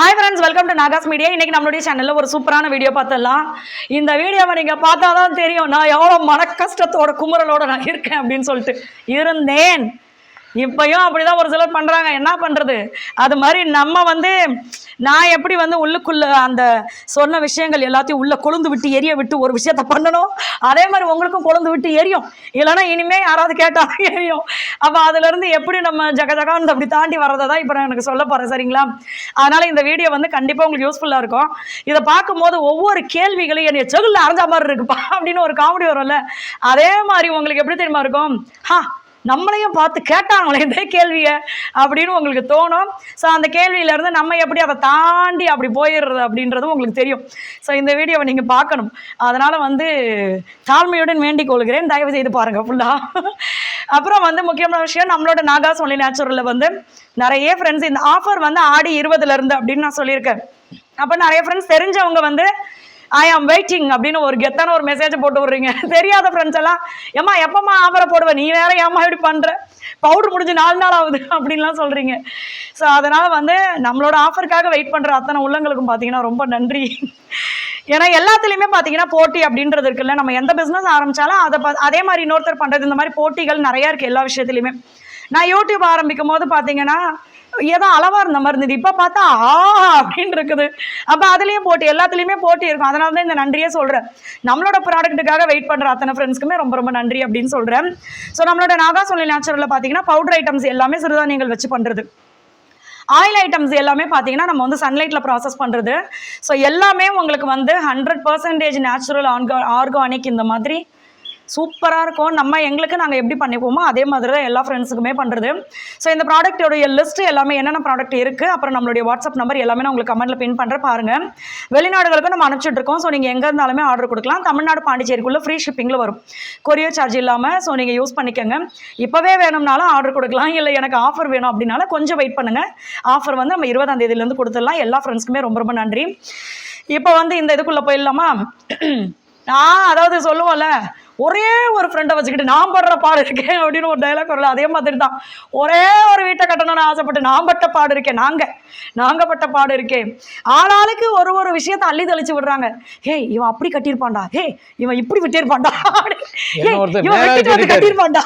Hi friends welcome to Nagas media இன்னைக்கு நம்மளுடைய சேனலில் ஒரு சூப்பரான வீடியோ பார்த்துடலாம். இந்த வீடியோவை நீங்கள் பார்த்தா தான் தெரியும் நான் எவ்வளோ மன கஷ்டத்தோட குமுறலோட நான் இருக்கேன் அப்படின்னு சொல்லிட்டு இருந்தேன். இப்பயும் அப்படிதான் ஒரு சிலர் பண்றாங்க. என்ன பண்றது? அது மாதிரி நம்ம வந்து நான் எப்படி வந்து உள்ளுக்குள்ள அந்த சொன்ன விஷயங்கள் எல்லாத்தையும் உள்ள கொழுந்து விட்டு எரிய விட்டு ஒரு விஷயத்த பண்ணணும்? அதே மாதிரி உங்களுக்கும் கொழுந்து விட்டு எரியும். இல்லைன்னா இனிமே யாராவது கேட்டாலும் எரியும். அப்போ அதுல இருந்து எப்படி நம்ம ஜக ஜகான்னு அப்படி தாண்டி வரதை தான் இப்போ நான் எனக்கு சொல்ல போறேன். சரிங்களா? அதனால இந்த வீடியோ வந்து கண்டிப்பா உங்களுக்கு யூஸ்ஃபுல்லா இருக்கும். இதை பார்க்கும்போது ஒவ்வொரு கேள்விகளையும் என்னைய செகுல்ல அரைஞ்ச மாதிரி இருக்குப்பா அப்படின்னு ஒரு காமெடி வரும்ல. அதே மாதிரி உங்களுக்கு எப்படி தெரியுமா இருக்கும்? ஹா நம்மளையும் பார்த்து கேட்டாங்களே இதே கேள்வியை அப்படின்னு உங்களுக்கு தோணும். ஸோ அந்த கேள்வியிலேருந்து நம்ம எப்படி அதை தாண்டி அப்படி போயிடுறது அப்படின்றதும் உங்களுக்கு தெரியும். ஸோ இந்த வீடியோவை நீங்கள் பார்க்கணும். அதனால் வந்து தாழ்மையுடன் வேண்டிக் கொள்கிறேன். தயவு செய்து பாருங்கள் ஃபுல்லாக அப்புறம் வந்து முக்கியமான விஷயம் நம்மளோட நாகா ஒன்லி நேச்சுரலில் வந்து நிறைய ஃப்ரெண்ட்ஸ் இந்த ஆஃபர் வந்து ஆடி இருபதுலேருந்து அப்படின்னு நான் சொல்லியிருக்கேன். அப்போ நிறைய ஃப்ரெண்ட்ஸ் தெரிஞ்சவங்க வந்து ஐ ஆம் வெயிட்டிங் அப்படின்னு ஒரு கெத்தான ஒரு மெசேஜ் போட்டு விடுறீங்க. தெரியாத ஃப்ரெண்ட்ஸ் எல்லாம் ஏமா எப்பமா ஆஃபரை போடுவேன் நீ வேற ஏம்மா இப்படி பண்ற? பவுடர் முடிஞ்சு நாலு நாள் ஆகுது. அப்படின்லாம் சொல்றீங்க. ஸோ அதனால வந்து நம்மளோட ஆஃபருக்காக வெயிட் பண்ற அத்தனை உள்ளங்களுக்கும் பார்த்தீங்கன்னா ரொம்ப நன்றி. ஏன்னா எல்லாத்துலேயுமே பார்த்தீங்கன்னா போட்டி அப்படின்றது இருக்குல்ல நம்ம எந்த பிஸ்னஸ் ஆரம்பிச்சாலும் அதை அதே மாதிரி இன்னொருத்தர் பண்ணுறது இந்த மாதிரி போட்டிகள் நிறைய இருக்குது எல்லா விஷயத்துலையுமே. நான் யூடியூப் ஆரம்பிக்கும் போது பார்த்தீங்கன்னா ஏதோ அளவா இருந்த மாதிரி இருந்தது. இப்போ பார்த்தா ஆ அப்படின்னு இருக்குது. அப்போ அதுலயும் போட்டி எல்லாத்துலேயுமே போட்டி இருக்கும். அதனால தான் இந்த நன்றியே சொல்கிறேன் நம்மளோட ப்ராடக்ட்டுக்காக வெயிட் பண்ணுற அத்தனை ஃப்ரெண்ட்ஸ்க்குமே ரொம்ப ரொம்ப நன்றி அப்படின்னு சொல்கிறேன் ஸோ நம்மளோட நாகா சொல்லி நேச்சுரலில் பார்த்தீங்கன்னா பவுடர் ஐட்டம்ஸ் எல்லாமே சிறுதானியங்கள் வச்சு பண்ணுறது ஆயில் ஐட்டம்ஸ் எல்லாமே பார்த்தீங்கன்னா நம்ம வந்து சன்லைட்டில் ப்ராசஸ் பண்ணுறது ஸோ எல்லாமே உங்களுக்கு வந்து ஹண்ட்ரட் பர்சன்டேஜ் நேச்சுரல் ஆர்கா ஆர்கானிக் இந்த மாதிரி சூப்பராக இருக்கும். நம்ம எங்களுக்கு நாங்கள் எப்படி பண்ணிப்போமோ அதே மாதிரி தான் எல்லா ஃப்ரெண்ட்ஸுக்குமே பண்ணுறது ஸோ இந்த ப்ராடக்ட்டோடைய லிஸ்ட்டு எல்லாமே என்னென்ன ப்ராடக்ட் இருக்குது அப்புறம் நம்மளுடைய வாட்ஸ்அப் நம்பர் எல்லாமே நான் உங்களுக்கு கமெண்ட்டில் பின் பண்ணுறேன் பாருங்கள் வெளிநாடுகளுக்கு நம்ம அனுப்பிச்சிட்ருக்கோம் ஸோ நீங்கள் எங்கே இருந்தாலுமே ஆர்டர் கொடுக்கலாம். தமிழ்நாடு பாண்டிச்சேரிக்குள்ளே ஃப்ரீ ஷிப்பிங்கில் வரும். கொரியர் சார்ஜ் இல்லாமல் ஸோ நீங்கள் யூஸ் பண்ணிக்கோங்க. இப்போவே வேணும்னாலும் ஆர்டர் கொடுக்கலாம். இல்லை எனக்கு ஆஃபர் வேணும் அப்படின்னாலும் கொஞ்சம் வெயிட் பண்ணுங்கள் ஆஃபர் வந்து நம்ம இருபதாம் தேதியிலேருந்து கொடுத்துடலாம். எல்லா ஃப்ரெண்ட்ஸ்க்குமே ரொம்ப ரொம்ப நன்றி. இப்போ வந்து இந்த இதுக்குள்ளே போயிடலாமா? நான் அதாவது சொல்லுவோம்ல. ஒரே ஒரு ஃப்ரெண்டை வச்சுக்கிட்டு நான் படுற பாடு இருக்கேன் அப்படின்னு ஒரு டைலாக் வரல அதே மாதிரி தான் ஒரே ஒரு வீட்டை கட்டணும்னு ஆசைப்பட்டு நான் பட்ட பாடு இருக்கேன் நாங்க. நாங்க பட்ட பாடு இருக்கேன் ஆளாளுக்கு ஒரு ஒரு விஷயத்த அள்ளி தெளிச்சு விடுறாங்க. ஹேய் இவன் அப்படி கட்டியிருப்பான்டா. ஹே இவன் இப்படி விட்டிருப்பான்டா. ஒருத்தர் இவன். கட்டியிருப்பான்டா.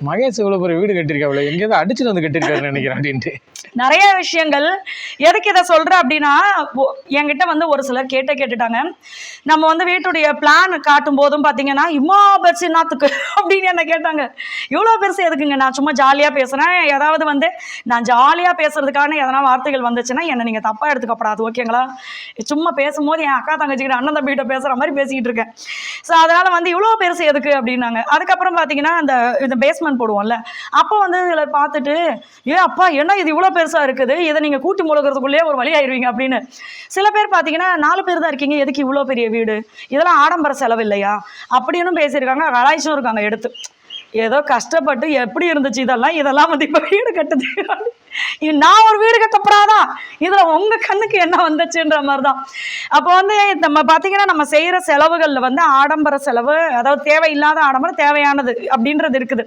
மகேஷ் இவ்வளவு பெரிய வீடு கட்டிருக்காப்ல எங்கேயாவது அடிச்சுட்டு வந்து கட்டிருக்காருன்னு நினைக்கிறேன் அப்படின்ட்டு. நிறைய விஷயங்கள். எதுக்கு இதை சொல்கிறேன் அப்படின்னா என்கிட்ட வந்து ஒரு சிலர் கேட்ட கேட்டுட்டாங்க. நம்ம வந்து வீட்டுடைய பிளான் காட்டும் போதும் பார்த்தீங்கன்னா இம்மா பெருசு என்னத்துக்கு அப்படின்னு என்ன கேட்டாங்க. இவ்வளோ பெருசு எதுக்குங்க? நான் சும்மா ஜாலியாக பேசுகிறேன் ஏதாவது வந்து நான் ஜாலியாக பேசுறதுக்கான எதனா வார்த்தைகள் வந்துச்சுன்னா என்னை நீங்கள் தப்பாக எடுத்துக்கப்படாது. ஓகேங்களா? சும்மா பேசும்போது என் அக்கா தங்கச்சிக்கிட்ட அண்ணன் தம்பிகிட்ட பேசுகிற மாதிரி பேசிக்கிட்டு இருக்கேன். ஸோ அதனால் வந்து இவ்வளோ பெருசு எதுக்கு அப்படின்னாங்க. அதுக்கப்புறம் பார்த்தீங்கன்னா அந்த இந்த பேஸ் பேஸ்மெண்ட் போடுவோம்ல. அப்போ வந்து இதில் பார்த்துட்டு ஏ அப்பா என்ன இது இவ்வளோ பெருசாக இருக்குது? இதை நீங்கள் கூட்டி முழுகிறதுக்குள்ளேயே ஒரு வழி ஆயிடுவீங்க அப்படின்னு. சில பேர் பார்த்தீங்கன்னா நாலு பேர் தான் இருக்கீங்க எதுக்கு இவ்வளோ பெரிய வீடு? இதெல்லாம் ஆடம்பர செலவு இல்லையா? அப்படின்னு பேசியிருக்காங்க கலாய்ச்சும் இருக்காங்க எடுத்து. ஏதோ கஷ்டப்பட்டு எப்படி இருந்துச்சு இதெல்லாம்? இதெல்லாம் வந்து இப்போ வீடு கட்டுது. நான் ஒரு வீடு கட்டப்படாதா? இதுல உங்க கண்ணுக்கு என்ன வந்துச்சுன்ற மாதிரிதான். அப்போ வந்து நம்ம பார்த்தீங்கன்னா நம்ம செய்கிற செலவுகளில் வந்து ஆடம்பர செலவு அதாவது தேவையில்லாத ஆடம்பரம் தேவையானது அப்படின்றது இருக்குது.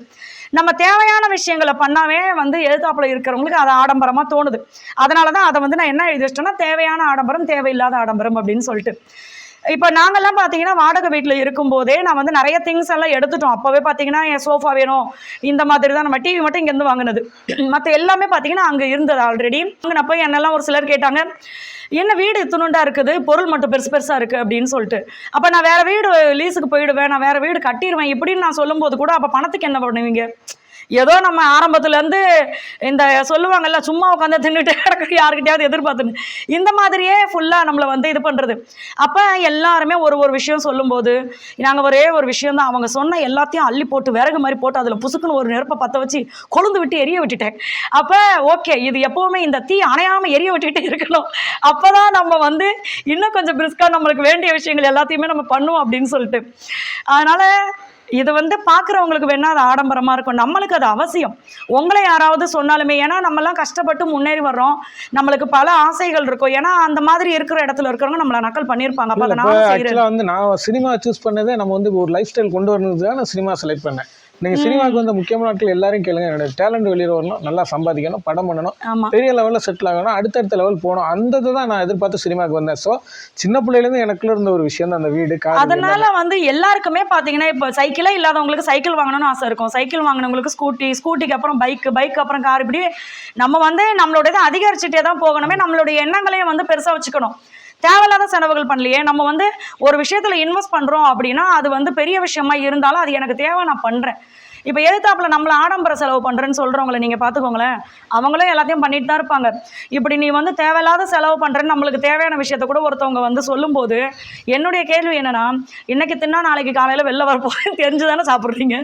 நம்ம தேவையான விஷயங்களை பண்ணாவே வந்து எழுத்தாப்புல இருக்கிறவங்களுக்கு அது ஆடம்பரமா தோணுது. அதனாலதான் அதை வந்து நான் என்ன எழுதி வச்சிட்டேன்னா தேவையான ஆடம்பரம் தேவையில்லாத ஆடம்பரம் அப்படின்னு சொல்லிட்டு. இப்போ நாங்கள்லாம் பார்த்தீங்கன்னா வாடகை வீட்டில் இருக்கும்போதே நான் வந்து நிறைய திங்ஸ் எல்லாம் எடுத்துட்டோம். அப்போவே பார்த்தீங்கன்னா என் சோஃபா வேணும் இந்த மாதிரி தான் நம்ம டிவி மட்டும் இங்கேருந்து வாங்கினது. மற்ற எல்லாமே பார்த்தீங்கன்னா அங்கே இருந்தது ஆல்ரெடி நான் போய் என்னெல்லாம் ஒரு சிலர் கேட்டாங்க என்ன வீடு துணுண்டா இருக்குது? பொருள் மட்டும் பெருசு பெருசாக இருக்குது அப்படின்னு சொல்லிட்டு. அப்போ நான் வேறு வீடு லீஸுக்கு போயிடுவேன் நான் வேறு வீடு கட்டிடுவேன் இப்படின்னு நான் சொல்லும்போது கூட அப்போ பணத்துக்கு என்ன பண்ணுவீங்க? ஏதோ நம்ம ஆரம்பத்துலேருந்து இந்த சொல்லுவாங்கல்ல சும்மா உட்காந்து தின்னுட்டு கிடக்கு யாருக்கிட்டையாவது எதிர்பார்த்துன்னு. இந்த மாதிரியே ஃபுல்லாக நம்மளை வந்து இது பண்ணுறது அப்போ எல்லாருமே ஒரு ஒரு விஷயம் சொல்லும்போது நாங்கள் ஒரே ஒரு விஷயம் தான் அவங்க சொன்ன எல்லாத்தையும் அள்ளி போட்டு விறகு மாதிரி போட்டு அதில் புசுக்குன்னு ஒரு நெருப்பை பற்ற வச்சு கொழுந்து விட்டு எரிய விட்டுட்டேன். அப்போ ஓகே இது எப்போவுமே இந்த தீ அணையாமல் எரிய விட்டுக்கிட்டே இருக்கணும். அப்போ தான் நம்ம வந்து இன்னும் கொஞ்சம் பிரிஸ்காக நம்மளுக்கு வேண்டிய விஷயங்கள் எல்லாத்தையுமே நம்ம பண்ணுவோம் அப்படின்னு சொல்லிட்டு. அதனால் இது வந்து பார்க்குறவங்களுக்கு வேணா அது ஆடம்பரமாக இருக்கும். நம்மளுக்கு அது அவசியம். உங்களை யாராவது சொன்னாலுமே ஏன்னா நம்மலாம் கஷ்டப்பட்டு முன்னேறி வர்றோம். நம்மளுக்கு பல ஆசைகள் இருக்கும். ஏன்னா அந்த மாதிரி இருக்கிற இடத்துல இருக்கிறவங்க நம்மளை நக்கல் பண்ணியிருப்பாங்க. அப்போ ஆக்சுவலாக வந்து நான் சினிமா சூஸ் பண்ணதே நம்ம வந்து ஒரு லைஃப் ஸ்டைல் கொண்டு வரணுக்கு தான் நான் சினிமா செலக்ட் பண்ணேன். நீங்க சினிமாவுக்கு வந்த முக்கியமான நாட்கள் எல்லாரையும் கேளுங்க. என்னோட டேலண்ட் வெளியே வரணும் நல்லா சம்பாதிக்கணும் படம் பண்ணணும். பெரிய லெவலில் செட்டில் ஆகணும். அடுத்தடுத்த லெவல் போகணும். அந்த தான் நான் எதிர்பார்த்து சினிமாவுக்கு வந்தேன். ஸோ சின்ன பிள்ளையிலேருந்து எனக்குள்ள இருந்த ஒரு விஷயம் தான் அந்த வீடு கார் அதனால வந்து எல்லாருக்குமே பாத்தீங்கன்னா இப்போ சைக்கிளே இல்லாதவங்களுக்கு சைக்கிள் வாங்கணும்னு ஆசை இருக்கும். சைக்கிள் வாங்கினவங்களுக்கு ஸ்கூட்டி ஸ்கூட்டிக்கு அப்புறம் பைக் பைக் அப்புறம் கார் இப்படி நம்ம வந்து நம்மளோட இதை அதிகரிச்சுட்டே தான் போகணுமே. நம்மளுடைய எண்ணங்களையும் வந்து பெருசா வச்சுக்கணும். தேவையில்லாத செலவுகள் பண்ணலையே நம்ம வந்து ஒரு விஷயத்துல இன்வெஸ்ட் பண்றோம் அப்படின்னா அது வந்து பெரிய விஷயமா இருந்தாலும் அது எனக்கு தேவை நான் பண்றேன். இப்போ எதிர்த்தாப்புல நம்மளை ஆடம்பர செலவு பண்ணுறேன்னு சொல்கிறவங்களை நீங்கள் பார்த்துக்கோங்களேன் அவங்களும் எல்லாத்தையும் பண்ணிட்டு தான் இருப்பாங்க. இப்படி நீ வந்து தேவையில்லாத செலவு பண்ணுறேன்னு நம்மளுக்கு தேவையான விஷயத்த கூட ஒருத்தவங்க வந்து சொல்லும்போது என்னுடைய கேள்வி என்னென்னா இன்றைக்கி தின்னா நாளைக்கு காலையில் வெளில வர தெரிஞ்சு தானே சாப்பிட்றீங்க?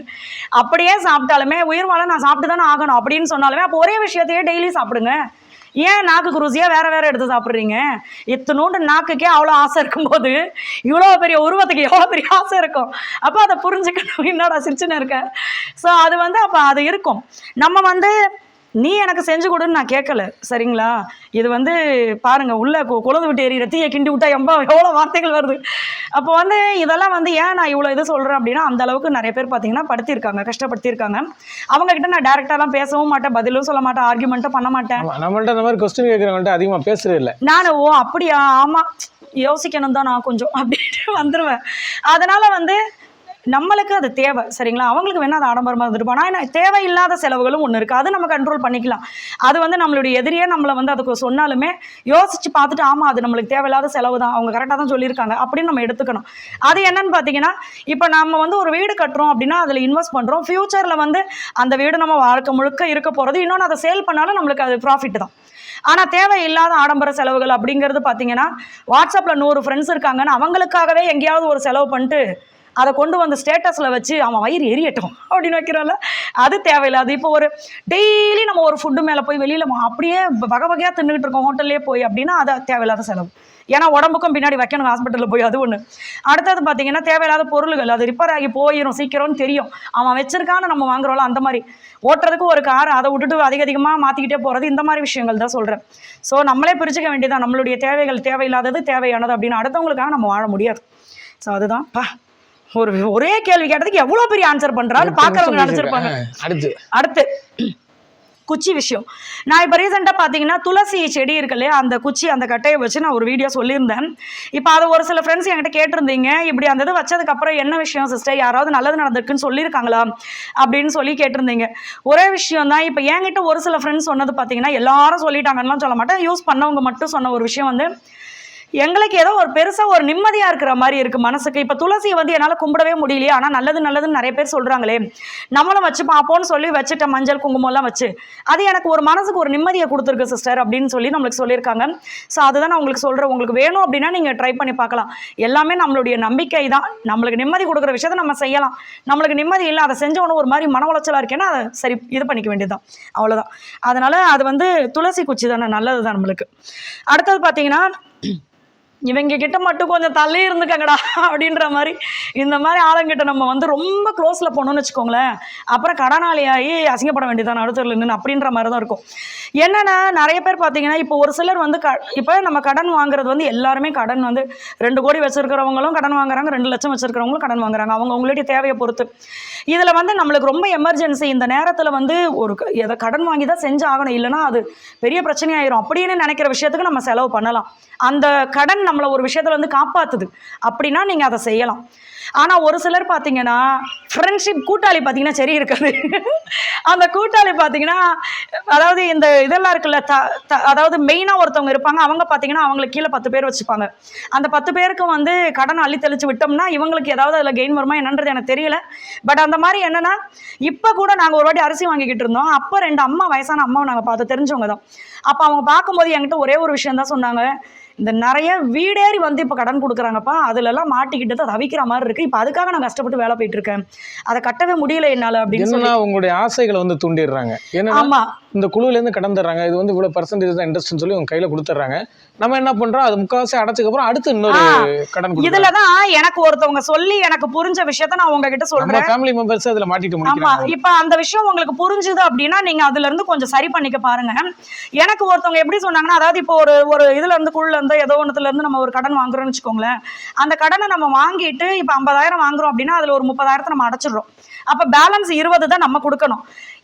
அப்படியே சாப்பிட்டாலுமே உயிர் வாழ நான் சாப்பிட்டு தானே ஆகணும் அப்படின்னு சொன்னாலுமே அப்போ ஒரே விஷயத்தையே டெய்லி சாப்பிடுங்க. ஏன் நாக்குக்கு ருசியாக வேற வேற எடுத்து சாப்பிட்றீங்க? இத்தனோண்டு நாக்குக்கே அவ்வளோ ஆசை இருக்கும்போது இவ்வளோ பெரிய உருவத்துக்கு எவ்வளோ பெரிய ஆசை இருக்கும்? அப்போ அதை புரிஞ்சுக்கணும். என்னடா சிரிச்சுன்னு இருக்க? ஸோ அது வந்து அப்போ அது இருக்கும். நம்ம வந்து நீ எனக்கு செஞ்சு கொடுன்னு நான் கேட்கல சரிங்களா? இது வந்து பாருங்க உள்ள கு- குலது விட்டு எறிகிற தீயை கிண்டி விட்டா எம்பா எவ்வளோ வார்த்தைகள் வருது? அப்போ வந்து இதெல்லாம் வந்து ஏன் நான் இவ்வளோ இது சொல்கிறேன் அப்படின்னா அந்த அளவுக்கு நிறைய பேர் பார்த்தீங்கன்னா படுத்திருக்காங்க கஷ்டப்படுத்தியிருக்காங்க அவங்க கிட்ட நான் டேரெக்டாலாம் பேசவும் மாட்டேன் பதிலும் சொல்ல மாட்டேன் ஆர்குமெண்ட்டும் பண்ண மாட்டேன். ஆமா, நம்மள்ட்ட அந்த மாதிரி கொஸ்டின் கேட்குறவங்கள்ட்ட அதிகமாக பேசுறது இல்லை. நான் ஓ அப்படியா? ஆமாம் யோசிக்கணும் தான் நான் கொஞ்சம் அப்படின்ட்டு வந்துடுவேன் அதனால வந்து நம்மளுக்கு அது தேவை சரிங்களா? அவங்களுக்கு வேணா அது ஆடம்பரமாக இருந்துருப்போம் ஆனால் என்ன தேவையில்லாத செலவுகளும் ஒன்று இருக்குது அது நம்ம கண்ட்ரோல் பண்ணிக்கலாம். அது வந்து நம்மளுடைய எதிரியே நம்மளை வந்து அதுக்கு சொன்னாலுமே யோசிச்சு பார்த்துட்டு ஆமாம் அது நம்மளுக்கு தேவையில்லாத செலவு தான். அவங்க கரெக்டாக தான் சொல்லியிருக்காங்க. அப்படின்னு நம்ம எடுத்துக்கணும். அது என்னன்னு பார்த்தீங்கன்னா இப்போ நம்ம வந்து ஒரு வீடு கட்டுறோம் அப்படின்னா அதில் இன்வெஸ்ட் பண்ணுறோம் ஃப்யூச்சரில் வந்து அந்த வீடு நம்ம வாழ்க்கை முழுக்க இருக்க போகிறது இன்னொன்று அதை சேல் பண்ணாலும் நம்மளுக்கு அது ப்ராஃபிட் தான். ஆனால் தேவையில்லாத ஆடம்பர செலவுகள் அப்படிங்கிறது பார்த்தீங்கன்னா வாட்ஸ்அப்பில் நூறு ஃப்ரெண்ட்ஸ் இருக்காங்கன்னு அவங்களுக்காகவே எங்கேயாவது ஒரு செலவு பண்ணிட்டு அதை கொண்டு வந்து ஸ்டேட்டஸில் வச்சு அவன் வயிறு எரியட்டும் அப்படின்னு வைக்கிறோம்ல அது தேவையில்லாது. இப்போ ஒரு டெய்லி நம்ம ஒரு ஃபுட்டு மேலே போய் வெளியில் அப்படியே வகை வகையாக தின்னுக்கிட்டு இருக்கோம் ஹோட்டல்லே போய் அப்படின்னா அது தேவையில்லாத செலவு. ஏன்னா உடம்புக்கும் பின்னாடி வைக்கணும் ஹாஸ்பிட்டலில் போய் அது ஒன்று அடுத்தது பார்த்தீங்கன்னா தேவையில்லாத பொருள்கள். அது ரிப்பேர் ஆகி போயிடும் சீக்கிரம்னு தெரியும். அவன் வச்சிருக்கான்னு நம்ம வாங்குறோம்ல அந்த மாதிரி. ஓட்டுறதுக்கு ஒரு கார் அதை விட்டுட்டு அதிக அதிகமாக மாற்றிக்கிட்டே போகிறது இந்த மாதிரி விஷயங்கள் தான் சொல்கிறேன் ஸோ நம்மளே பிரிச்சுக்க வேண்டியதான் நம்மளுடைய தேவைகள் தேவையில்லாதது தேவையானது அப்படின்னு அடுத்தவங்களுக்காக நம்ம வாழ முடியாது. ஸோ அதுதான். பா. ஒரு ஒரே கேள்வி கேட்டதுக்கு எவ்வளோ பெரிய ஆன்சர் பண்ணுறான்னு பார்க்குறவங்க நினச்சிருப்பாங்க. அடுத்து. அடுத்து. குச்சி விஷயம். நான் இப்போ ரீசெண்டாக பார்த்தீங்கன்னா துளசி செடி இருக்கு இல்லையா? அந்த குச்சி அந்த கட்டையை வச்சு நான் ஒரு வீடியோ சொல்லியிருந்தேன். இப்போ அது ஒரு சில ஃப்ரெண்ட்ஸ் என்கிட்ட கேட்டிருந்தீங்க. இப்படி அந்த இது வச்சதுக்கப்புறம் என்ன விஷயம் சிஸ்டர் யாராவது நல்லது நடந்திருக்குன்னு சொல்லியிருக்காங்களா? அப்படின்னு சொல்லி கேட்டிருந்தீங்க. ஒரே விஷயம் தான். இப்போ என்கிட்ட ஒரு சில ஃப்ரெண்ட்ஸ் சொன்னது பார்த்தீங்கன்னா எல்லாரும் சொல்லிட்டாங்கன்னு சொல்ல மாட்டேன். யூஸ் பண்ணவங்க மட்டும் சொன்ன ஒரு விஷயம் வந்து எங்களுக்கு ஏதோ ஒரு பெருசாக ஒரு நிம்மதியாக இருக்கிற மாதிரி இருக்குது மனசுக்கு. இப்போ துளசியை வந்து என்னால் கும்பிடவே முடியலையே. ஆனால் நல்லது நல்லதுன்னு நிறைய பேர் சொல்கிறாங்களே நம்மளும் வச்சு பார்ப்போம்னு சொல்லி வச்சுட்ட மஞ்சள் குங்குமம்லாம் வச்சு. அது எனக்கு ஒரு மனசுக்கு ஒரு நிம்மதியை கொடுத்துருக்கு சிஸ்டர் அப்படின்னு சொல்லி நம்மளுக்கு சொல்லியிருக்காங்க. ஸோ அதுதான் நான் உங்களுக்கு சொல்கிறேன் உங்களுக்கு வேணும் அப்படின்னா நீங்கள் ட்ரை பண்ணி பார்க்கலாம். எல்லாமே நம்மளுடைய நம்பிக்கை தான். நம்மளுக்கு நிம்மதி கொடுக்குற விஷயத்தை நம்ம செய்யலாம். நம்மளுக்கு நிம்மதி இல்லை அதை செஞ்சவனும் ஒரு மாதிரி மன உளைச்சலாக இருக்கேன்னா அதை சரி இது பண்ணிக்க வேண்டியதுதான். அவ்வளோதான் அதனால் அது வந்து துளசி குச்சி தானே நல்லது தான் நம்மளுக்கு. அடுத்தது பார்த்தீங்கன்னா இவங்க கிட்ட மட்டும் கொஞ்சம் தள்ளி இருந்துக்கங்கடா அப்படின்ற மாதிரி. இந்த மாதிரி ஆளுங்கிட்ட நம்ம வந்து ரொம்ப க்ளோஸில் போனோம்னு வச்சுக்கோங்களேன். அப்புறம் கடனாளியாகி அசிங்கப்பட வேண்டியதான் நடுத்தரில் நின்று அப்படின்ற மாதிரி தான் இருக்கும். என்னென்னா நிறைய பேர் பார்த்தீங்கன்னா இப்போ ஒரு சிலர் வந்து க இப்போ நம்ம கடன் வாங்குறது வந்து எல்லாருமே கடன் வந்து ரெண்டு கோடி வச்சுருக்கிறவங்களும் கடன் வாங்குறாங்க ரெண்டு லட்சம் வச்சுருக்கிறவங்களும் கடன் வாங்குறாங்க. அவங்க அவங்களுடைய தேவையை பொறுத்து. இதில் வந்து நம்மளுக்கு ரொம்ப எமர்ஜென்சி இந்த நேரத்தில் வந்து ஒரு க- எதை கடன் வாங்கி தான் செஞ்சு ஆகணும் இல்லைன்னா அது பெரிய பிரச்சனையாயிரும். அப்படின்னு நினைக்கிற விஷயத்துக்கு நம்ம செலவு பண்ணலாம். அந்த கடன் நம்மளை ஒரு விஷயத்துல வந்து காப்பாத்துது. அப்படின்னா நீங்கள் அதை செய்யலாம். ஆனால் ஒரு சிலர் பார்த்தீங்கன்னா ஃப்ரெண்ட்ஷிப் கூட்டாளி பார்த்தீங்கன்னா சரி இருக்காது. அந்த கூட்டாளி பார்த்தீங்கன்னா அதாவது இந்த இதெல்லாம் இருக்குல்ல த த- அதாவது மெயினாக ஒருத்தவங்க இருப்பாங்க. அவங்க பார்த்தீங்கன்னா அவங்களுக்கு கீழே பத்து பேர் வச்சுப்பாங்க. அந்த பத்து பேருக்கு வந்து கடன் அள்ளி தெளிச்சு விட்டோம்னா இவங்களுக்கு ஏதாவது அதில் கெயின் வருமா என்னன்றது எனக்கு தெரியல. பட் அந்த மாதிரி என்னன்னா இப்போ கூட நாங்கள் ஒரு வாட்டி அரிசி வாங்கிக்கிட்டு இருந்தோம். அப்போ ரெண்டு அம்மா வயசான அம்மாவை நாங்கள் பார்த்து தெரிஞ்சவங்க தான் அப்போ அவங்க பார்க்கும்போது என்கிட்ட ஒரே ஒரு விஷயம் தான் சொன்னாங்க. இந்த நிறைய வீடேறி வந்து இப்போ கடன் கொடுக்குறாங்கப்பா அதுலலாம் மாட்டிக்கிட்டு தான் தவிக்கிற மாதிரி இருக்குது இப்போ அதுக்காக நான் கஷ்டப்பட்டு வேலை போயிட்டு இருக்கேன். அதை கட்டவே முடியல என்னால் அப்படின்னு சொல்லி உங்களுடைய ஆசைகளை வந்து தூண்டிடுறாங்க. ஆமாம் இந்த குழுவிலேருந்து கடன் தர்றாங்க இது வந்து இவ்வளோ பர்சன்டேஜ் தான் இன்ட்ரெஸ்ட்னு சொல்லி உங்க கையில் கொடுத்துட்றாங்க. நம்ம என்ன பண்ணுறோம் அது முக்கால்வாசி அடைச்சதுக்கு அப்புறம் அடுத்து இன்னொரு கடன் இதுல தான் எனக்கு ஒருத்தவங்க சொல்லி எனக்கு புரிஞ்ச விஷயத்த நான் உங்ககிட்ட சொல்றேன். ஃபேமிலி மெம்பர்ஸ் அதில் மாட்டிட்டு ஆமா முடிக்கிறாங்க. இப்ப அந்த விஷயம் உங்களுக்கு புரிஞ்சுது அப்படின்னா நீங்க அதுல இருந்து கொஞ்சம் சரி பண்ணிக்க பாருங்க. எனக்கு ஒருத்தவங்க எப்படி சொன்னாங்கன்னா அதாவது இப்போ ஒரு ஒரு இதுல இருந்து குள்ள இருந்து ஏதோ ஒண்ணுத்துல இருந்து நம்ம ஒரு கடன் வாங்குறோம்னு வச்சுக்கோங்களேன். அந்த கடனை நம்ம வாங்கிட்டு இப்ப ஐம்பதாயிரம் வாங்குறோம் அப்படின்னா அதுல ஒரு முப்பதாயிரத்தை நம்ம அடைச்சிடுறோம். அப்போ பேலன்ஸ் இருபது தான் நம்ம கொடுக்கணும்.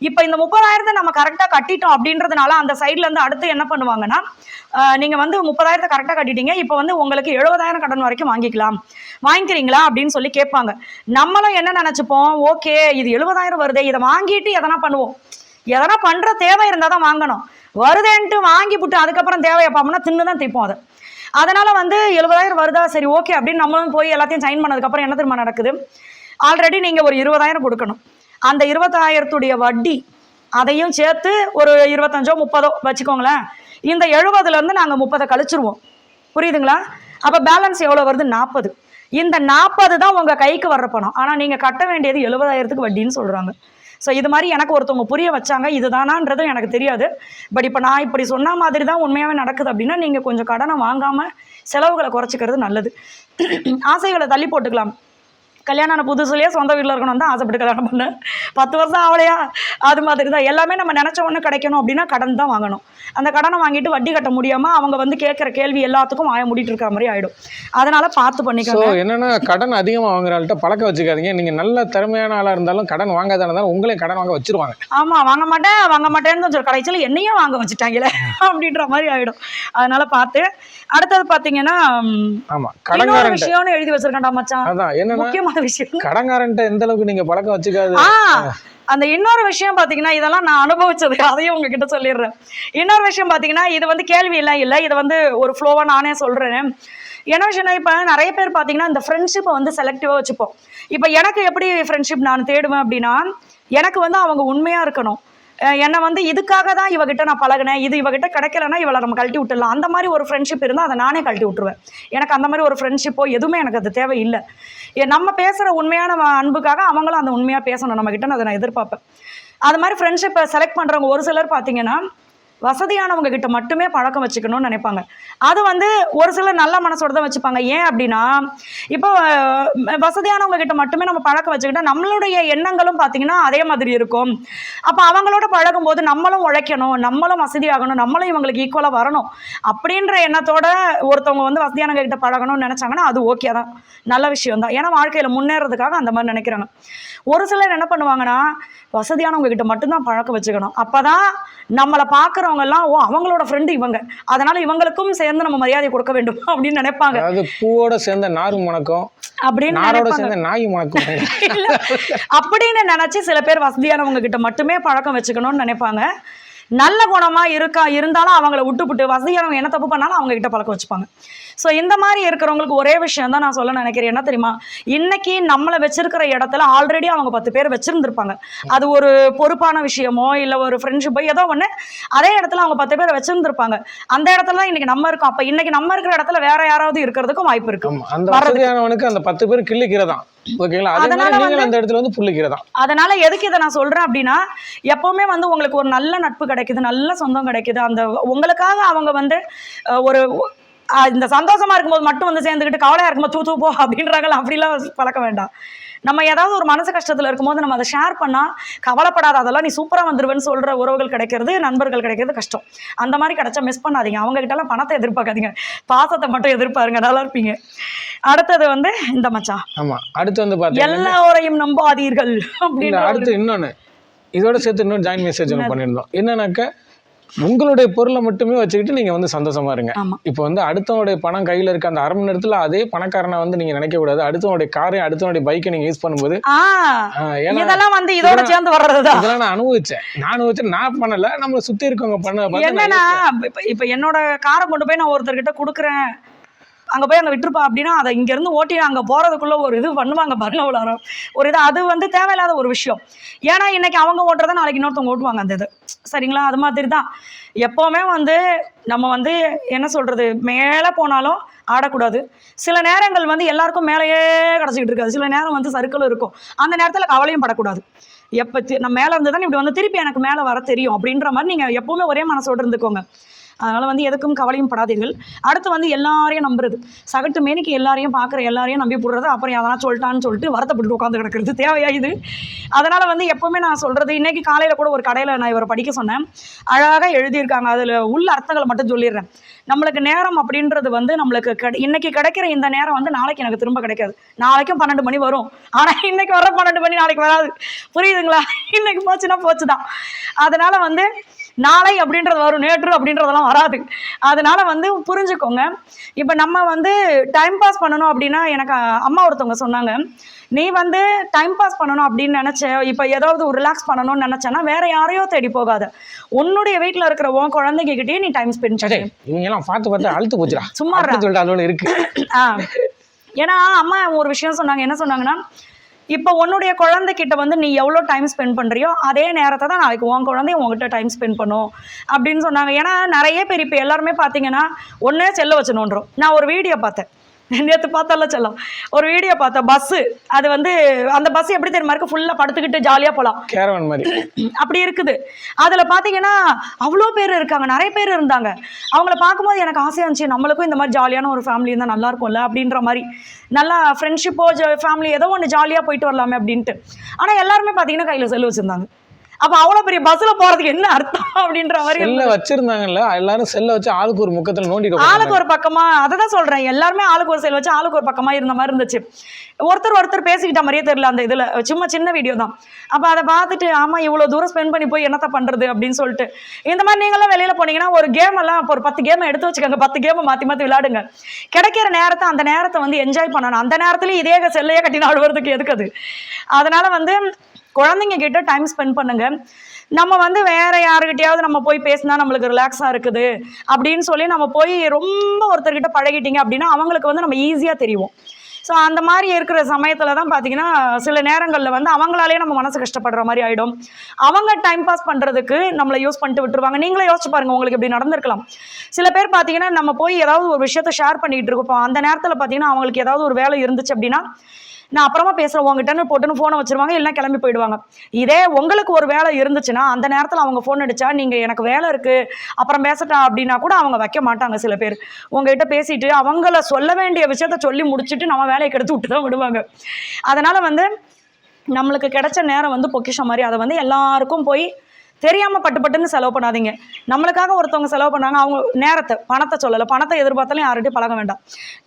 இப்போ இந்த முப்பதாயிரத்தை நம்ம கரெக்டாக கட்டிட்டோம் அப்படின்றதுனால அந்த சைட்ல இருந்து அடுத்து என்ன பண்ணுவாங்கன்னா நீங்கள் நீங்க வந்து முப்பதாயிரத்தை கரெக்டாக கட்டிட்டீங்க. இப்போ வந்து உங்களுக்கு எழுபதாயிரம் கடன் வரைக்கும் வாங்கிக்கலாம். வாங்கிக்கிறீங்களா அப்படின்னு சொல்லி கேட்பாங்க. நம்மளும் என்ன நினைச்சுப்போம்? ஓகே இது எழுபதாயிரம் வருதே இதை வாங்கிட்டு எதனா பண்ணுவோம். எதனா பண்ற தேவை இருந்தால் தான் வாங்கணும். வருதேன்ட்டு வாங்கி விட்டு அதுக்கப்புறம் தேவை பார்ப்போம்னா தின்னு தான் திப்போம் அதை. அதனால வந்து எழுபதாயிரம் வருதா? சரி ஓகே அப்படின்னு நம்மளும் போய் எல்லாத்தையும் சைன் பண்ணதுக்கப்புறம் என்ன திரும்ப நடக்குது? ஆல்ரெடி நீங்கள் ஒரு இருபதாயிரம் கொடுக்கணும். அந்த இருபத்தாயிரத்துடைய வட்டி அதையும் சேர்த்து ஒரு இருபத்தஞ்சோ முப்பதோ வச்சுக்கோங்களேன். இந்த எழுபதுலேருந்து நாங்கள் முப்பதை கழிச்சிருவோம். புரியுதுங்களா? அப்போ பேலன்ஸ் எவ்வளோ வருது? நாற்பது இந்த நாற்பது தான் உங்கள் கைக்கு வர்ற பணம். ஆனால் நீங்கள் கட்ட வேண்டியது எழுபதாயிரத்துக்கு வட்டின்னு சொல்கிறாங்க ஸோ இது மாதிரி எனக்கு ஒருத்தவங்க புரிய வச்சாங்க. இதுதானான்றதும் எனக்கு தெரியாது. பட் இப்போ நான் இப்படி சொன்ன மாதிரி தான் உண்மையாகவே நடக்குது அப்படின்னா நீங்கள் கொஞ்சம் கடனை வாங்காமல் செலவுகளை குறைச்சிக்கிறது நல்லது. ஆசைகளை தள்ளி போட்டுக்கலாம். கல்யாணம் ஆன புதுசுலேயே சொந்த வீட்டில் இருக்கணும் தான் ஆசைப்பட்டு கல்யாணம் பண்ணேன் பத்து வருஷம் ஆகலையா? அது மாதிரி தான் எல்லாமே நம்ம நினச்ச ஒன்று கிடைக்கணும் அப்படின்னா கடன் தான் வாங்கணும். அந்த கடனை வாங்கிட்டு வட்டி கட்ட முடியாமல் அவங்க வந்து கேட்குற கேள்வி எல்லாத்துக்கும் வாய மூடிட்டு இருக்கிற மாதிரி ஆகிடும் அதனால் பார்த்து பண்ணிக்கோங்க. என்னன்னா கடன் அதிகமாக வாங்குறாள்கிட்ட பழக்க வச்சுக்காதீங்க. நீங்கள் நல்ல திறமையான ஆளாக இருந்தாலும் கடன் வாங்காத இருந்தாலும் உங்களையும் கடன் வாங்க வச்சிருவாங்க. ஆமாம் வாங்க மாட்டேன் வாங்க மாட்டேன்னு கொஞ்சம் கடைசியில் என்னையும் வாங்க வச்சுட்டாங்களே அப்படின்ற மாதிரி ஆகிடும் அதனால் பார்த்து. அடுத்தது பார்த்தீங்கன்னா ஆமாம் கடன்காரன்ட்ட விஷயம்னு எழுதி வச்சிருக்கேன்டா மச்சான். அதான் என்னன்னா முக்கியமான விஷயம். கடன்காரன்ட்ட எந்த அளவுக்கு நீங்கள் பழக்கம் வச்சுக்காது? அந்த இன்னொரு விஷயம் பாத்தீங்கன்னா இதெல்லாம் நான் அனுபவிச்சது அதையும் உங்ககிட்ட சொல்லிடுறேன். இன்னொரு விஷயம் பாத்தீங்கன்னா இது வந்து கேள்வி எல்லாம் இல்லை இது வந்து ஒரு ஃப்ளோவா நானே சொல்றேன். என்ன விஷயம்னா இப்போ நிறைய பேர் பார்த்தீங்கன்னா இந்த ஃப்ரெண்ட்ஷிப்பை வந்து செலக்டிவாக வச்சுப்போம். இப்போ எனக்கு எப்படி ஃப்ரெண்ட்ஷிப் நான் தேடுவேன் அப்படின்னா எனக்கு வந்து அவங்க உண்மையாக இருக்கணும். என்னை வந்து இதுக்காக தான் இவகிட்ட நான் பழகினேன். இது இவகிட்ட கிடைக்கலன்னா இவளை நம்ம கழட்டி விட்டுடலாம். அந்த மாதிரி ஒரு ஃப்ரெண்ட்ஷிப் இருந்தால் அதை நானே கழட்டி விட்டுருவேன். எனக்கு அந்த மாதிரி ஒரு ஃப்ரெண்ட்ஷிப்போ எதுவுமே எனக்கு அது தேவையில்லை. ஏ, நம்ம பேசுகிற உண்மையான அன்புக்காக அவங்களும் அந்த உண்மையாக பேசணும். நம்மக்கிட்ட நான் அதை நான் எதிர்பார்ப்பேன். அது மாதிரி ஃப்ரெண்ட்ஷிப்பை செலக்ட் பண்ணுறவங்க ஒரு சிலர் பார்த்தீங்கன்னா வசதியானவங்க கிட்ட மட்டுமே பழக்கம் வச்சுக்கணும்னு நினைப்பாங்க. அது வந்து ஒரு சிலர் நல்ல மனசோட தான் வச்சுப்பாங்க. ஏன் அப்படின்னா இப்போ வசதியானவங்க கிட்ட மட்டுமே நம்ம பழக்கம் வச்சுக்கிட்டா நம்மளுடைய எண்ணங்களும் பார்த்தீங்கன்னா அதே மாதிரி இருக்கும். அப்போ அவங்களோட பழகும் போது நம்மளும் உழைக்கணும் நம்மளும் வசதியாகணும் நம்மளும் இவங்களுக்கு ஈக்குவலாக வரணும் அப்படின்ற எண்ணத்தோட ஒருத்தவங்க வந்து வசதியானவங்க கிட்ட பழகணும்னு நினச்சாங்கன்னா அது ஓகே தான். நல்ல விஷயம் தான். ஏன்னா வாழ்க்கையில் முன்னேறதுக்காக அந்த மாதிரி நினைக்கிறாங்க. ஒரு சிலர் என்ன பண்ணுவாங்கன்னா வசதியானவங்க கிட்ட மட்டும்தான் பழக்கம் வச்சுக்கணும். அப்பதான் நம்மளை பார்க்குற எல்லாம் ஓ அவங்களோட ஃப்ரெண்டு இவங்க. அதனால இவங்களுக்கும் சேர்ந்து நம்ம மரியாதை கொடுக்க வேண்டும் அப்படின்னு நினைப்பாங்க. அதாவது பூவோட சேர்ந்த நார் மணக்கம் அப்படின்னு நாய் மணக்கம் அப்படின்னு நினைச்சு சில பேர் வசதியானவங்க கிட்ட மட்டுமே பழக்கம் வச்சுக்கணும்னு நினைப்பாங்க. நல்ல குணமா இருக்கா இருந்தாலும் அவங்கள விட்டுப்புட்டு வசதியானவங்க என்ன தப்பு பண்ணாலும் அவங்க கிட்ட பழக்கம் வச்சுப்பாங்க. ஸோ இந்த மாதிரி இருக்கிறவங்களுக்கு ஒரே விஷயம் தான் நான் சொல்ல நினைக்கிறேன். என்ன தெரியுமா? இன்னைக்கு நம்மளை வச்சிருக்கிற இடத்துல ஆல்ரெடி அவங்க பத்து பேர் வச்சிருந்திருப்பாங்க. அது ஒரு பொறுப்பான விஷயமோ இல்லை ஒரு ஃப்ரெண்ட்ஷிப்போ ஏதோ ஒன்று அதே இடத்துல அவங்க பத்து பேர் வச்சிருந்திருப்பாங்க. அந்த இடத்துல தான் இன்னைக்கு நம்ம இருக்கோம். அப்போ இன்னைக்கு நம்ம இருக்கிற இடத்துல வேற யாராவது இருக்கிறதுக்கும் வாய்ப்பு இருக்கு. ஆமா. அந்த. வசதியானவனுக்கு அந்த பத்து பேர் அதே அதனால எதுக்கு இதை நான் சொல்றேன் அப்படின்னா எப்பவுமே வந்து உங்களுக்கு ஒரு நல்ல நட்பு கிடைக்குது நல்ல சொந்தம் கிடைக்குது. அந்த உங்களுக்காக அவங்க வந்து ஒரு இந்த சந்தோஷமா இருக்கும்போது மட்டும் வந்து சேர்ந்துக்கிட்டு கவலையா இருக்கும்போது தூ தூ போ அப்படின்றாங்களா? அப்படிலாம் பழக்க வேண்டாம். நம்ம ஏதாவது ஒரு மனசு கஷ்டத்துல இருக்கும்போது நம்ம அதை ஷேர் பண்ணா கவலைப்படாத அதெல்லாம் நீ சூப்பரா வந்துருவேன்னு சொல்ற உறவுகள் கிடைக்கிறது நண்பர்கள் கிடைக்கிறது கஷ்டம். அந்த மாதிரி கிடைச்சா மிஸ் பண்ணாதீங்க. அவங்க கிட்ட எல்லாம் பணத்தை எதிர்பார்க்காதீங்க. பாசத்தை மட்டும் எதிர்பாருங்க. நல்லா இருப்பீங்க. அடுத்தது வந்து இந்த மச்சான். ஆமா. அடுத்து வந்து பார்த்தீங்கன்னா எல்லாரையும் நம்பாதீர்கள் அப்படின்னு அடுத்து இன்னொன்னு. இதோட சேர்த்து இன்னொரு ஜாயின் மெசேஜ் ஒன்று பண்ணியிருந்தோம் என்னன்னாக்க உங்களுடைய பொருளை மட்டுமே வச்சுக்கிட்டு நீங்க வந்து சந்தோஷமா இருங்க. இப்போ வந்து அடுத்தவனுடைய பணம் கையில இருக்க அந்த அரை மணி நேரத்துல அதே பணக்காரனை வந்து நீங்க நினைக்க கூடாது அடுத்தவனுடைய காரை அடுத்தவனுடைய பைக்கை நீங்க யூஸ் பண்ணும்போது இதெல்லாம் வந்து இதோட சேர்ந்து வர்றதுதான். இதெல்லாம் நான் அனுபவிச்சேன். நான் அனுபவிச்சேன் நான் பண்ணல நம்மளை சுத்தி இருக்கவங்க பண்ண என்னன்னா இப்ப இப்ப என்னோட காரை கொண்டு போய் நான் ஒருத்தர்கிட்ட கொடுக்குறேன். அங்கே போய் அங்கே விட்டுருப்பா அப்படின்னா அதை இங்கேருந்து ஓட்டி அங்கே போகிறதுக்குள்ளே ஒரு இது பண்ணுவாங்க பாருங்க அவ்வளோ ஒரு இது அது வந்து தேவையில்லாத ஒரு விஷயம். ஏன்னா இன்னைக்கு அவங்க ஓட்டுறதை நாளைக்கு இன்னொருத்தவங்க ஓட்டுவாங்க அந்த இது. சரிங்களா? அது மாதிரி தான் எப்போவுமே வந்து நம்ம வந்து என்ன சொல்கிறது மேலே போனாலும் ஆடக்கூடாது. சில நேரங்கள் வந்து எல்லாருக்கும் மேலேயே கிடச்சிக்கிட்டு இருக்காது. சில நேரம் வந்து சறுக்கலும் இருக்கும். அந்த நேரத்தில் கவலையும் படக்கூடாது. எப்போ நான் மேலே இருந்து தான் இப்படி வந்து திருப்பி எனக்கு மேலே வர தெரியும் அப்படின்ற மாதிரி நீங்கள் எப்போவுமே ஒரே மனசோட இருந்துக்கோங்க. அதனால் வந்து எதுக்கும் கவலையும் படாதீர்கள். அடுத்து வந்து எல்லாரையும் நம்புறது. சகட்டு மேனிக்கு எல்லாரையும் பார்க்குற எல்லாரையும் நம்பி போடுறது அப்புறம் அதெல்லாம் சொல்லிட்டான்னு சொல்லிட்டு வருத்தப்பட்டு உட்காந்து கிடக்கிறது. தேவையா இது? அதனால் வந்து எப்போவுமே நான் சொல்கிறது இன்றைக்கி காலையில் கூட ஒரு கடையில் நான் இவரை படிக்க சொன்னேன். அழகாக எழுதியிருக்காங்க. அதில் உள்ள அர்த்தங்களை மட்டும் சொல்லிடுறேன். நம்மளுக்கு நேரம் அப்படின்றது வந்து நம்மளுக்கு கெ இன்னைக்கு கிடைக்கிற இந்த நேரம் வந்து நாளைக்கு எனக்கு திரும்ப கிடைக்காது. நாளைக்கும் பன்னெண்டு மணி வரும். ஆனால் இன்னைக்கு வர பன்னெண்டு மணி நாளைக்கு வராது. புரியுதுங்களா? இன்னைக்கு போச்சுன்னா போச்சு தான் அதனால் வந்து நாளை அப்படின்றது வரும் நேற்று அப்படின்றதெல்லாம் வராது. அதனால வந்து புரிஞ்சுக்கோங்க. இப்போ நம்ம வந்து டைம் பாஸ் பண்ணணும் அப்படின்னா எனக்கு அம்மா ஒருத்தவங்க சொன்னாங்க நீ வந்து டைம் பாஸ் பண்ணணும் அப்படின்னு நினச்ச இப்போ ஏதாவது ஒரு ரிலாக்ஸ் பண்ணணும்னு நினச்சேன்னா வேற யாரையோ தேடி போகாத. உன்னுடைய வீட்டில் இருக்கிற உன் குழந்தைங்க கிட்டயே நீ டைம் ஸ்பெண்ட் சரி பண்ணு. இவங்க எல்லாம் பார்த்து பார்த்து அழுத்து போச்சுடா. சும்மா இருக்கு. ஏன்னா அம்மா ஒரு விஷயம் சொன்னாங்க. என்ன சொன்னாங்கன்னா இப்போ உன்னுடைய குழந்தைகிட்ட வந்து நீ எவ்வளோ டைம் ஸ்பெண்ட் பண்ணுறியோ அதே நேரத்தை தான் நாளைக்கு உன் குழந்தை உங்ககிட்ட டைம் ஸ்பெண்ட் பண்ணும் அப்படின்னு சொன்னாங்க. ஏன்னா நிறைய பேர் இப்போ எல்லாருமே பார்த்தீங்கன்னா ஒன்றே செல்ல வச்சு நோண்டுறோம். நான் ஒரு வீடியோ பார்த்தேன். நேற்று பார்த்தல செல்லம். ஒரு வீடியோ பார்த்தேன். பஸ்ஸு அது வந்து அந்த பஸ் எப்படி தெரியுமா இருக்கு? ஃபுல்லாக படுத்துக்கிட்டு ஜாலியாக போகலாம் கேரவன் மாதிரி. அப்படி இருக்குது. அதில் பார்த்தீங்கன்னா அவ்வளோ பேர் இருக்காங்க. நிறைய பேர் இருந்தாங்க. அவங்கள பார்க்கும்போது எனக்கு ஆசையாக இருந்துச்சு நம்மளுக்கும் இந்த மாதிரி ஜாலியான ஒரு ஃபேமிலி இருந்தால் நல்லா இருக்கும்ல அப்படின்ற மாதிரி. நல்லா ஃப்ரெண்ட்ஷிப்போ ஃபேமிலி ஏதோ ஒன்று ஜாலியாக போயிட்டு வரலாமே அப்படின்ட்டு. ஆனால் எல்லாருமே பார்த்தீங்கன்னா கையில் செல்லு வச்சுருந்தாங்க. அப்போ அவ்வளோ பெரிய பஸ்ஸில் போகிறதுக்கு என்ன அர்த்தம் அப்படின்ற மாதிரி செல்ல வச்சிருந்தாங்கல்ல எல்லாரும் செல்ல வச்சு ஆளுக்கு ஒரு முக்கத்துல நோண்டிட்டு ஆளுக்கு ஒரு பக்கமா அதை தான் சொல்றேன். எல்லாருமே ஆளுக்கு ஒரு செல் வச்சு ஆளுக்கு ஒரு பக்கமா இருந்த மாதிரி இருந்துச்சு. ஒருத்தர் ஒருத்தர் பேசிக்கிட்ட மாதிரியே தெரியல அந்த இதுல. சும்மா சின்ன வீடியோ தான். அப்ப அதை பார்த்துட்டு ஆமா இவ்வளவு தூரம் ஸ்பெண்ட் பண்ணி போய் என்னத்த பண்றது அப்படின்னு சொல்லிட்டு. இந்த மாதிரி நீங்களும் வெளியில போனீங்கன்னா ஒரு கேம் எல்லாம் இப்போ ஒரு பத்து கேம் எடுத்து வச்சுக்கோங்க. பத்து கேமை மாத்தி மாத்தி விளையாடுங்க. கிடைக்கிற நேரத்தை அந்த நேரத்தை வந்து என்ஜாய் பண்ணணும். அந்த நேரத்துலயும் இதே செல்லையே கட்டி நாடுவதுக்கு எதுக்குது அதனால வந்து குழந்தைங்க கிட்ட டைம் ஸ்பெண்ட் பண்ணுங்க. நம்ம வந்து வேற யாருக்கிட்டையாவது நம்ம போய் பேசினா நம்மளுக்கு ரிலாக்ஸாக இருக்குது. அப்படின்னு சொல்லி நம்ம போய் ரொம்ப ஒருத்தர்கிட்ட பழகிட்டீங்க அப்படின்னா அவங்களுக்கு வந்து நம்ம ஈஸியாக தெரியும். ஸோ அந்த மாதிரி இருக்கிற சமயத்தில் தான் பார்த்தீங்கன்னா சில நேரங்களில் வந்து அவங்களாலே நம்ம மனசு கஷ்டப்படுற மாதிரி ஆகிடும் அவங்க டைம் பாஸ் பண்ணுறதுக்கு நம்மளை யூஸ் பண்ணிட்டு விட்டுருவாங்க. நீங்களே யோசிச்சு பாருங்க உங்களுக்கு இப்படி நடந்திருக்கலாம். சில பேர் பார்த்தீங்கன்னா நம்ம போய் ஏதாவது ஒரு விஷயத்த ஷேர் பண்ணிட்டு இருக்கோம். அந்த நேரத்தில் பார்த்தீங்கன்னா அவங்களுக்கு ஏதாவது ஒரு வேலை இருந்துச்சு அப்படின்னா நான் அப்புறமா பேசுகிறேன் உங்ககிட்ட போட்டுன்னு ஃபோனை வச்சிருவாங்க இல்லைன்னா கிளம்பி போயிடுவாங்க. இதே உங்களுக்கு ஒரு வேலை இருந்துச்சுன்னா அந்த நேரத்தில் அவங்க ஃபோன் அடிச்சா நீங்கள் எனக்கு வேலை இருக்குது அப்புறம் பேசட்டா அப்படின்னா கூட அவங்க வைக்க மாட்டாங்க சில பேர். உங்ககிட்ட பேசிட்டு அவங்கள சொல்ல வேண்டிய விஷயத்த சொல்லி முடிச்சுட்டு நம்ம வேலையை கெடுத்து விட்டு தான் விடுவாங்க. அதனால் வந்து நம்மளுக்கு கிடைச்ச நேரம் வந்து பொக்கிஷம் மாதிரி. அதை வந்து எல்லாருக்கும் போய் தெரியாமல் பட்டு பட்டுன்னு செலவு பண்ணாதீங்க. நம்மளுக்காக ஒருத்தவங்க செலவு பண்ணாங்க அவங்க நேரத்தை பணத்தை சொல்லலை. பணத்தை எதிர்பார்த்தாலும் யார்கிட்டயும் பழக வேண்டாம்.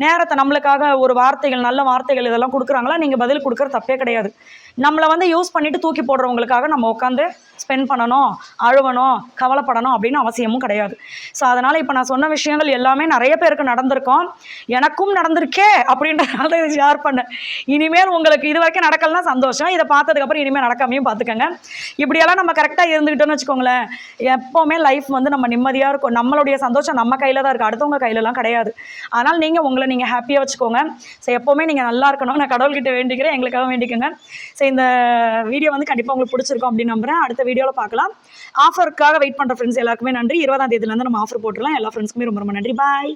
நேரத்தை நம்மளுக்காக ஒரு வார்த்தைகள் நல்ல வார்த்தைகள் இதெல்லாம் கொடுக்குறாங்களா? நீங்கள் பதில் கொடுக்குற தப்பே கிடையாது. நம்மளை வந்து யூஸ் பண்ணிட்டு தூக்கி போடுறவங்களுக்காக நம்ம உட்காந்து ஸ்பெண்ட் பண்ணணும் அழுவணும் கவலைப்படணும் அப்படின்னு அவசியமும் கிடையாது. ஸோ அதனால் இப்போ நான் சொன்ன விஷயங்கள் எல்லாமே நிறைய பேருக்கு நடந்திருக்கும். எனக்கும் நடந்திருக்கே அப்படின்றதுனால இதை ஷேர் பண்ணேன் இனிமேல் உங்களுக்கு இது வரைக்கும் நடக்கலாம் சந்தோஷம். இதை பார்த்ததுக்கப்புறம் இனிமேல் நடக்காமையும் பார்த்துக்கோங்க. இப்படியெல்லாம் நம்ம கரெக்டாக இருந்துக்கிட்டோம்னு வச்சுக்கோங்களேன் எப்போவுமே லைஃப் வந்து நம்ம நிம்மதியாக இருக்கும். நம்மளுடைய சந்தோஷம் நம்ம கையில் தான் இருக்குது அடுத்தவங்க கையிலலாம் கிடையாது. அதனால் நீங்கள் உங்களை நீங்கள் ஹாப்பியாக வச்சுக்கோங்க. ஸோ எப்போவுமே நீங்கள் நல்லா இருக்கணும் நான் கடவுள்கிட்ட வேண்டிக்கிறேன். எங்களுக்காக வேண்டிக்கோங்க. ஸோ இந்த வீடியோ வந்து கண்டிப்பாக உங்களுக்கு பிடிச்சிருக்கும் அப்படின்னு நம்புறேன். அடுத்த வீடியோவில் பார்க்கலாம். ஆஃபருக்காக வெயிட் பண்ணுற ஃப்ரெண்ட்ஸ் எல்லாருக்குமே நன்றி. இருபதாம் தேதியிலேருந்து நம்ம ஆஃபர் போட்டுடலாம். எல்லா ஃப்ரெண்ட்ஸ்க்குமே ரொம்ப ரொம்ப நன்றி. பாய்